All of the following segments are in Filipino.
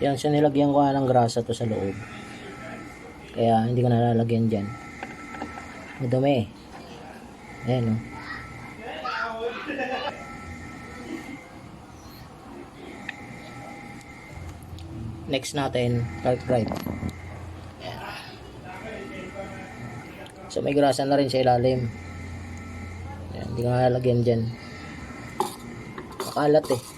Yan, so nilagyan ko nga ng grasa to sa loob. Kaya hindi ko nalalagyan dyan. Madumi. Ayan oh. Next natin, cartwright. Ayan. So may grasa na rin sa ilalim. Ayan, hindi ko nalalagyan dyan. Makalat eh.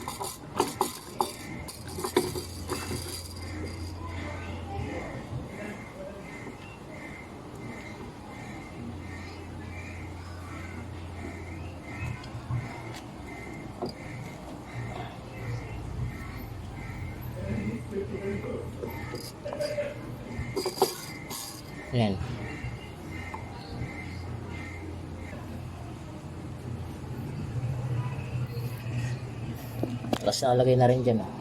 Ayan. Tapos nalagay na rin dyan. oh.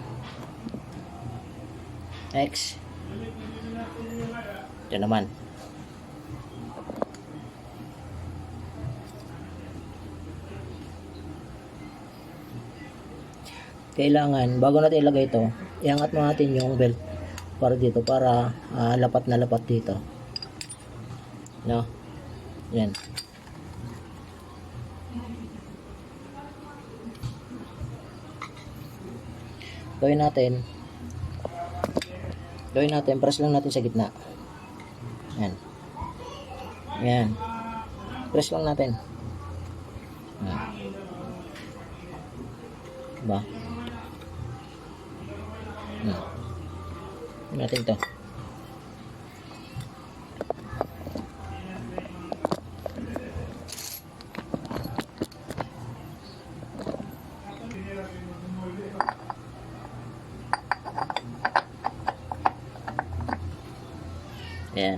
Next. Yan naman. Kailangan, bago natin ilagay ito, iangat natin yung belt para dito, para ah, lapat na lapat dito. No? Yan. Gawin natin. Gawin natin, press lang natin sa gitna. Yan. Yan. Press lang natin. Yan. Diba? Yan. Gawin natin to. Ayan.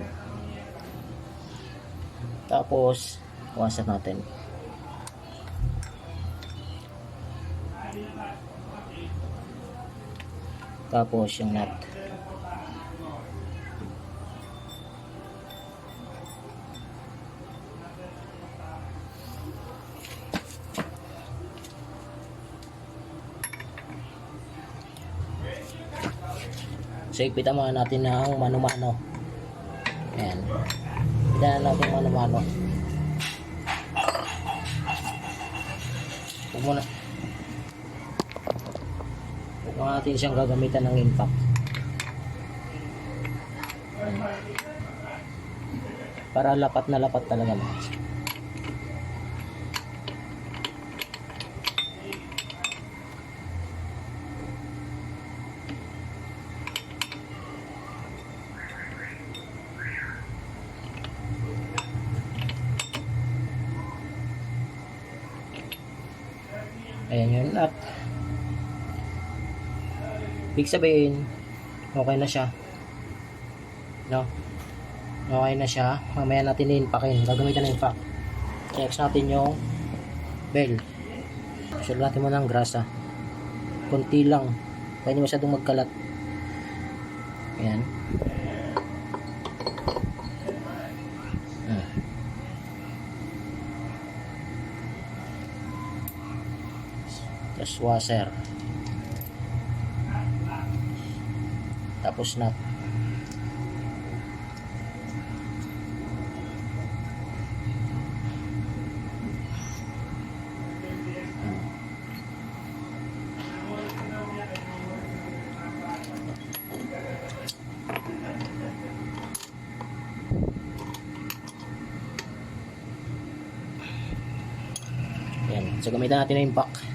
Tapos, wasan natin. Tapos, yung nut. So, ipitan muna natin ng mano-mano. Ayan. Ipitan natin mano-mano. Huwag muna. Huwag natin siyang gagamitan ng impact. Para lapat na lapat talaga mga. Ayan yun. At Ibig sabihin, okay na siya. No? Okay na siya. Mamaya natin i-impackin. Gagamitan ng impact. Next natin yung bell. Sure natin muna ng grasa. Kunti lang. Hindi masyadong magkalat. Ayan. Tapos washer. Tapos nut. So gamitan natin ng impact.